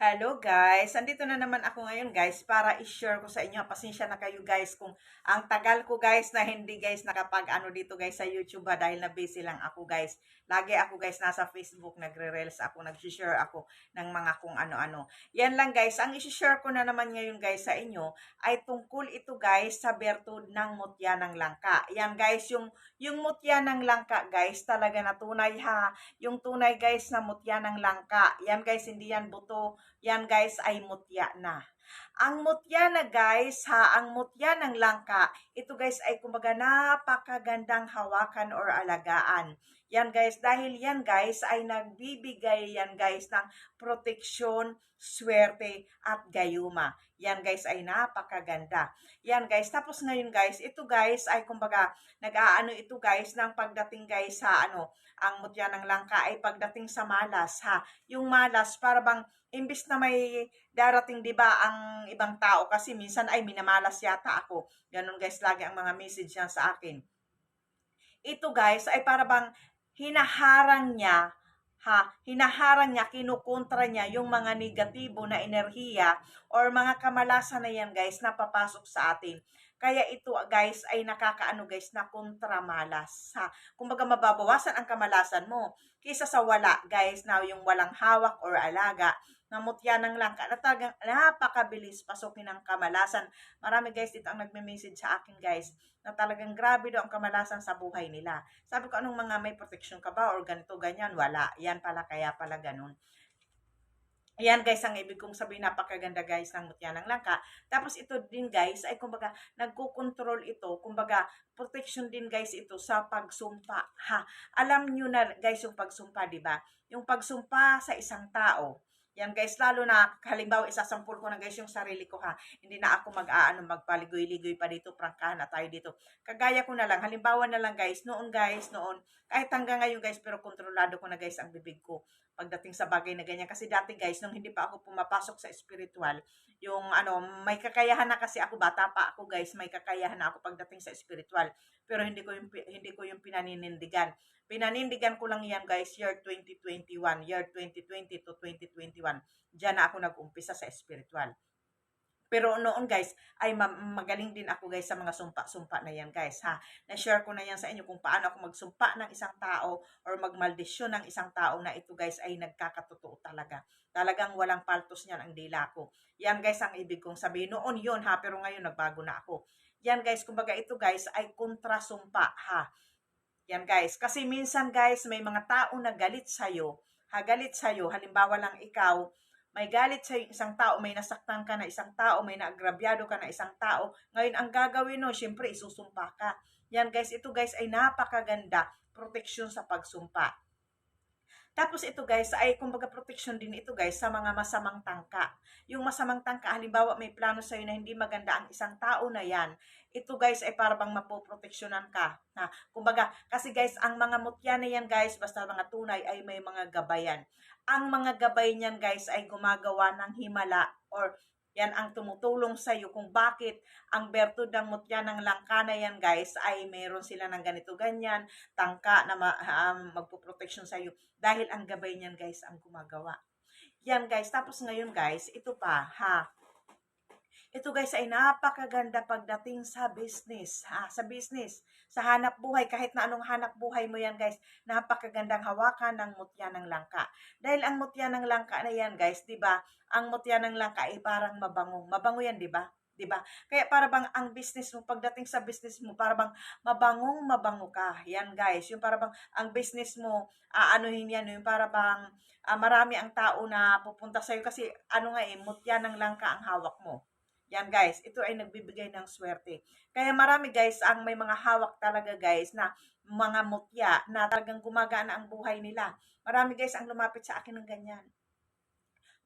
Hello guys! Andito na naman ako ngayon guys para i-share ko sa inyo. Pasensya na kayo guys kung ang tagal ko guys na hindi guys nakapag ano dito guys sa YouTube ha, dahil na busy lang ako guys. Lagi ako guys nasa Facebook, nagre-reels ako, nag-share ako ng mga kung ano-ano. Yan lang guys, ang i-share ko na naman ngayon guys sa inyo ay tungkol ito guys sa bertud ng mutya ng langka. Yan guys, yung, yung mutya ng langka guys talaga na tunay ha. Yung tunay guys na mutya ng langka. Yan guys, hindi yan buto yan guys ay mutya na. Ang mutya na guys, ha, ang mutya ng langka, ito guys ay kumbaga napakagandang hawakan or alagaan. Yan guys, dahil yan guys ay nagbibigay yan guys ng proteksyon, swerte at gayuma. Yan guys ay napakaganda. Yan guys, tapos ngayon guys, ito guys ay kumbaga nag-aano ito guys ng pagdating guys sa ano, ang mutya ng langka ay pagdating sa malas ha. Yung malas para bang imbis na may darating 'di ba ang ibang tao kasi minsan ay minamalas yata ako. Ganun guys lagi ang mga message niya sa akin. Ito guys ay para bang hinaharang niya ha, hinaharang niya, kinukontra niya yung mga negatibo na enerhiya or mga kamalasan na yan guys na papasok sa atin. Kaya ito guys ay nakakaano guys na kontramalas. Ha? Kumbaga mababawasan ang kamalasan mo kaysa sa wala guys na yung walang hawak or alaga namutya ng langka na talagang napakabilis pasukin ng kamalasan. Marami guys dito ang nagme-message sa akin guys na talagang grabe daw ang kamalasan sa buhay nila. Sabi ko anong mga may protection ka ba or ganito ganyan? Wala. Yan pala kaya pala ganun. Ayan guys, ang ibig kong sabihin, napakaganda guys ng mutya ng langka. Tapos ito din guys, ay kumbaga, nagko-control ito, kumbaga, protection din guys ito sa pagsumpa. Ha, alam nyo na guys yung pagsumpa, di ba? Yung pagsumpa sa isang tao, yan guys, lalo na halimbawa isasampul ko na guys yung sarili ko ha. Hindi na ako mag-aano magpaligoy-ligoy pa dito, prangkahan na tayo dito. Kagaya ko na lang, halimbawa na lang guys, noon guys, noon, kahit hanggang ngayon guys, pero kontrolado ko na guys ang bibig ko pagdating sa bagay na ganyan. Kasi dati guys, nung hindi pa ako pumapasok sa spiritual, yung ano, may kakayahan na kasi ako, bata pa ako guys, may kakayahan na ako pagdating sa spiritual. Pero hindi ko yung, hindi ko yung pinaninindigan. Pinanindigan ko lang yan guys, year 2021, year 2020 to 2021. Diyan na ako nag-umpisa sa spiritual. Pero noon guys, ay magaling din ako guys sa mga sumpa-sumpa na yan guys ha. Na-share ko na yan sa inyo kung paano ako magsumpa ng isang tao or magmaldisyon ng isang tao na ito guys ay nagkakatotoo talaga. Talagang walang paltos niyan ang dila ko. Yan guys ang ibig kong sabihin. Noon yun ha, pero ngayon nagbago na ako. Yan guys, kumbaga ito guys ay kontrasumpa ha. Yan guys. Kasi minsan guys, may mga tao na galit sa'yo. Ha, galit sa'yo. Halimbawa lang ikaw, may galit sa isang tao, may nasaktan ka na isang tao, may naagrabyado ka na isang tao. Ngayon, ang gagawin no, syempre, isusumpa ka. Yan guys, ito guys ay napakaganda. Proteksyon sa pagsumpa. Tapos ito guys, ay kumbaga protection din ito guys sa mga masamang tangka. Yung masamang tangka, halimbawa may plano sa'yo na hindi maganda ang isang tao na yan, ito guys ay para bang mapoproteksyonan ka. Na, kumbaga, kasi guys, ang mga mutya na yan guys, basta mga tunay ay may mga gabayan. Ang mga gabay niyan guys ay gumagawa ng himala or yan ang tumutulong sa iyo kung bakit ang bertud ng mutya ng langka na yan guys ay mayroon sila ng ganito ganyan, tangka na ma, um, magpo-protection sa iyo dahil ang gabay niyan guys ang gumagawa. Yan guys, tapos ngayon guys, ito pa ha. Ito guys ay napakaganda pagdating sa business, ha, sa business, sa hanap buhay, kahit na anong hanap buhay mo yan guys, napakagandang hawakan ng mutya ng langka. Dahil ang mutya ng langka na yan guys, 'di ba? Ang mutya ng langka ay parang mabango. Mabango yan, 'di ba? 'di ba? Kaya para bang ang business mo pagdating sa business mo para bang mabangong mabango ka. Yan guys, yung para bang ang business mo aanuhin yan, yung para bang uh, marami ang tao na pupunta sa iyo kasi ano nga eh, mutya ng langka ang hawak mo. Yan guys, ito ay nagbibigay ng swerte. Kaya marami guys ang may mga hawak talaga guys na mga mutya na talagang gumagana ang buhay nila. Marami guys ang lumapit sa akin ng ganyan.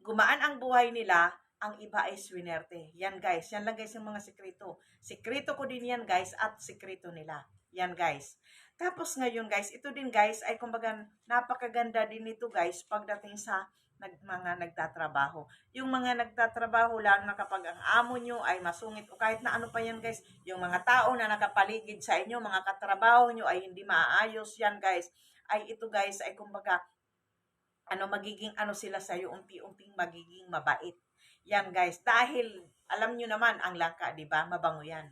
Gumaan ang buhay nila, ang iba ay swinerte. Yan guys, yan lang guys yung mga sekreto. Sekreto ko din yan guys at sekreto nila. Yan guys. Tapos ngayon guys, ito din guys ay kumbaga napakaganda din ito guys pagdating sa nag, mga nagtatrabaho. Yung mga nagtatrabaho lang na kapag ang amo nyo ay masungit o kahit na ano pa yan guys, yung mga tao na nakapaligid sa inyo, mga katrabaho nyo ay hindi maayos yan guys, ay ito guys ay kumbaga ano magiging ano sila sa iyo unti-unting magiging mabait. Yan guys, dahil alam nyo naman ang langka, 'di ba? Mabango 'yan.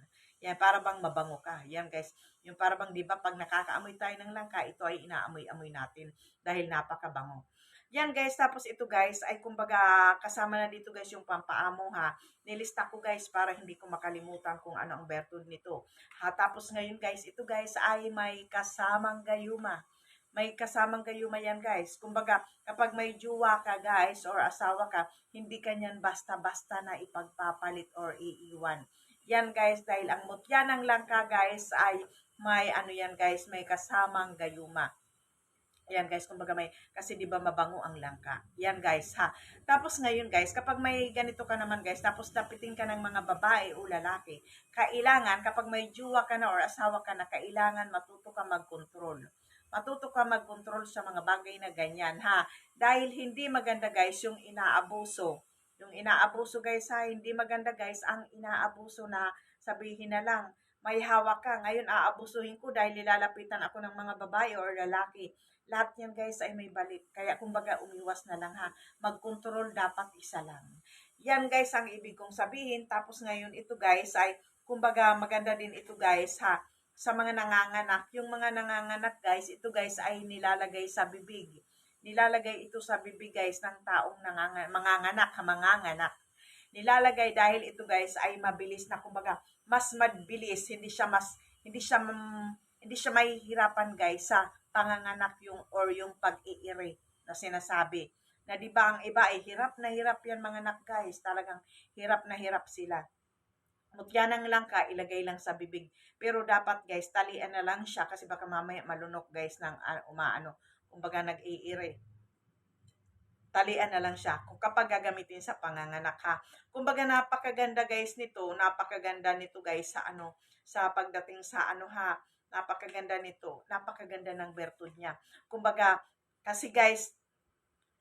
Yan para bang mabango ka. Yan guys, yung para bang 'di ba pag nakakaamoy tayo ng langka, ito ay inaamoy-amoy natin dahil napakabango. Yan guys, tapos ito guys ay kumbaga kasama na dito guys yung pampaamo ha. Nilista ko guys para hindi ko makalimutan kung ano ang bertud nito. Ha, tapos ngayon guys, ito guys ay may kasamang gayuma may kasamang gayuma yan guys. Kumbaga, kapag may juwa ka guys or asawa ka, hindi kanyan basta-basta na ipagpapalit or iiwan. Yan guys, dahil ang mutya ng langka guys ay may ano yan guys, may kasamang gayuma. Yan guys, kumbaga may, kasi di ba mabango ang langka. Yan guys ha. Tapos ngayon guys, kapag may ganito ka naman guys, tapos dapitin ka ng mga babae o lalaki, kailangan kapag may juwa ka na or asawa ka na, kailangan matuto ka mag-control matuto ka mag-control sa mga bagay na ganyan, ha? Dahil hindi maganda, guys, yung inaabuso. Yung inaabuso, guys, ha? Hindi maganda, guys, ang inaabuso na sabihin na lang, may hawak ka. Ngayon, aabusuhin ko dahil nilalapitan ako ng mga babae or lalaki. Lahat yan, guys, ay may balik. Kaya, kumbaga, umiwas na lang, ha? Mag-control dapat isa lang. Yan, guys, ang ibig kong sabihin. Tapos ngayon, ito, guys, ay, kumbaga, maganda din ito, guys, ha? Sa mga nanganganak. Yung mga nanganganak guys, ito guys ay nilalagay sa bibig. Nilalagay ito sa bibig guys ng taong nanganganak, manganganak, manganganak. Nilalagay dahil ito guys ay mabilis na kumbaga mas mabilis, hindi siya mas hindi siya hindi siya mahihirapan guys sa panganganak yung or yung pag-iiri na sinasabi. Na di ba ang iba ay hirap na hirap yan mga anak guys, talagang hirap na hirap sila mutyanang lang ka, ilagay lang sa bibig. Pero dapat guys, talian na lang siya kasi baka mamaya malunok guys ng uh, umaano, kumbaga nag-iire. Talian na lang siya kung kapag gagamitin sa panganganak ha. Kumbaga napakaganda guys nito, napakaganda nito guys sa ano, sa pagdating sa ano ha, napakaganda nito, napakaganda ng bertud niya. Kumbaga, kasi guys,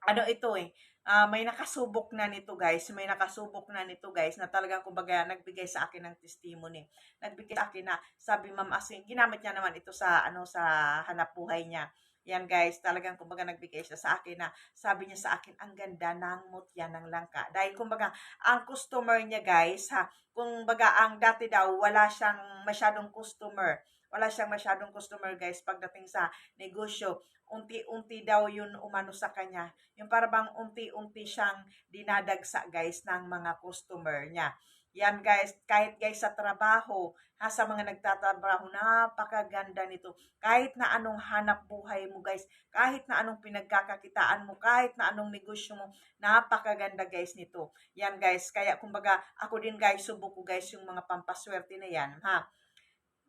ano ito eh, uh, may nakasubok na nito guys, may nakasubok na nito guys na talagang kumbaga nagbigay sa akin ng testimony. Nagbigay sa akin na sabi Ma'am Asing, ginamit niya naman ito sa ano sa hanap buhay niya. Yan guys, talagang kumbaga nagbigay siya sa akin na sabi niya sa akin, ang ganda ng mutya ng langka. Dahil kumbaga, ang customer niya guys, ha, kumbaga ang dati daw, wala siyang masyadong customer wala siyang masyadong customer guys pagdating sa negosyo. Unti-unti daw yun umano sa kanya. Yung para bang unti-unti siyang dinadagsa guys ng mga customer niya. Yan guys, kahit guys sa trabaho, ha, sa mga nagtatrabaho, napakaganda nito. Kahit na anong hanap buhay mo guys, kahit na anong pinagkakakitaan mo, kahit na anong negosyo mo, napakaganda guys nito. Yan guys, kaya kumbaga ako din guys, subok ko guys yung mga pampaswerte na yan, ha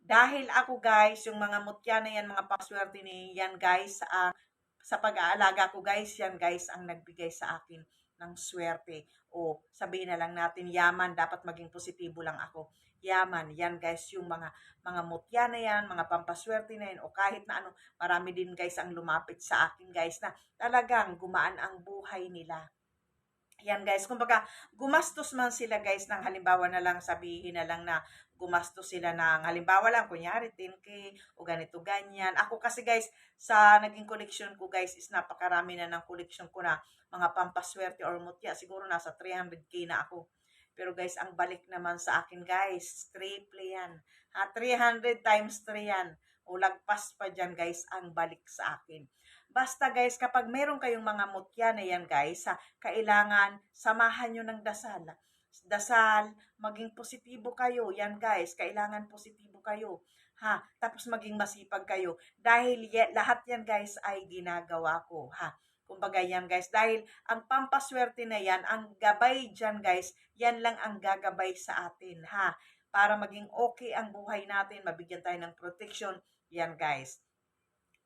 dahil ako guys, yung mga mutya na yan, mga paswerte ni yan guys, uh, sa pag-aalaga ko guys, yan guys ang nagbigay sa akin ng swerte. O sabihin na lang natin, yaman, dapat maging positibo lang ako. Yaman, yan guys, yung mga mga mutya na yan, mga pampaswerte na yan, o kahit na ano, marami din guys ang lumapit sa akin guys na talagang gumaan ang buhay nila. Yan guys, kumbaga gumastos man sila guys ng halimbawa na lang sabihin na lang na gumastos sila ng halimbawa lang kunyari 10k o ganito ganyan. Ako kasi guys sa naging collection ko guys is napakarami na ng collection ko na mga pampaswerte or mutya. Siguro nasa 300k na ako. Pero guys, ang balik naman sa akin guys, triple yan. Ha, 300 times 3 yan. O lagpas pa dyan guys ang balik sa akin. Basta guys, kapag meron kayong mga mutya na yan guys, ha, kailangan samahan nyo ng dasal. Dasal, maging positibo kayo. Yan guys, kailangan positibo kayo. Ha, tapos maging masipag kayo. Dahil y- lahat yan guys ay ginagawa ko. Ha, kumbaga yan guys. Dahil ang pampaswerte na yan, ang gabay dyan guys, yan lang ang gagabay sa atin. Ha, para maging okay ang buhay natin, mabigyan tayo ng protection. Yan guys.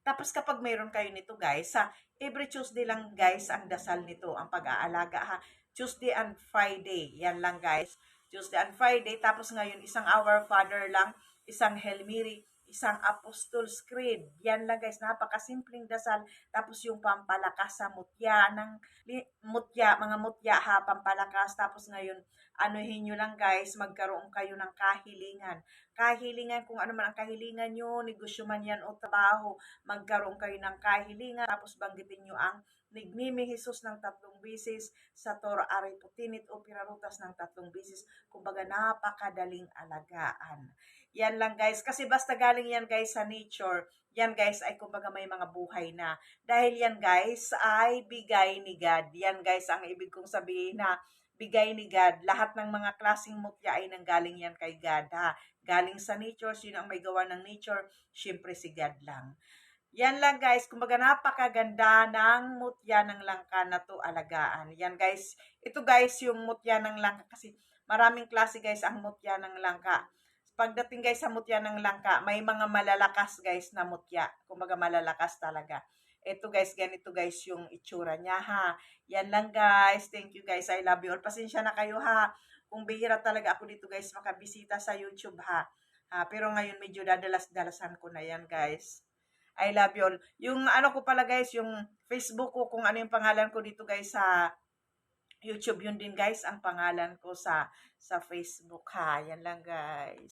Tapos kapag mayroon kayo nito guys, sa every Tuesday lang guys ang dasal nito, ang pag-aalaga ha. Tuesday and Friday, yan lang guys. Tuesday and Friday, tapos ngayon isang Our Father lang, isang Hail Mary, isang Apostles Creed. Yan lang guys, napakasimpleng dasal. Tapos yung pampalakas sa mutya, ng mutya, mga mutya ha, pampalakas. Tapos ngayon, anuhin nyo lang guys, magkaroon kayo ng kahilingan. Kahilingan, kung ano man ang kahilingan nyo, negosyo man yan o trabaho, magkaroon kayo ng kahilingan, tapos banggitin nyo ang Nigniming Jesus ng tatlong bisis, sa Tor Ari Putinit o Pirarutas ng tatlong bisis. Kumbaga napakadaling alagaan. Yan lang guys, kasi basta galing yan guys sa nature, yan guys ay kumbaga may mga buhay na. Dahil yan guys ay bigay ni God. Yan guys ang ibig kong sabihin na bigay ni God. Lahat ng mga klaseng mutya ay nanggaling yan kay God ha. Galing sa nature, sino ang may gawa ng nature? Siyempre si God lang. Yan lang guys, kumbaga napakaganda ng mutya ng langka na to alagaan. Yan guys, ito guys yung mutya ng langka kasi maraming klase guys ang mutya ng langka. Pagdating guys sa mutya ng langka, may mga malalakas guys na mutya. Kumbaga malalakas talaga. Ito guys, ganito guys yung itsura niya ha. Yan lang guys. Thank you guys. I love you all. Pasensya na kayo ha. Kung bihira talaga ako dito guys makabisita sa YouTube ha. ha pero ngayon medyo dadalas-dalasan ko na yan guys. I love you all. Yung ano ko pala guys, yung Facebook ko, kung ano yung pangalan ko dito guys sa YouTube, yun din guys ang pangalan ko sa sa Facebook ha. Yan lang guys.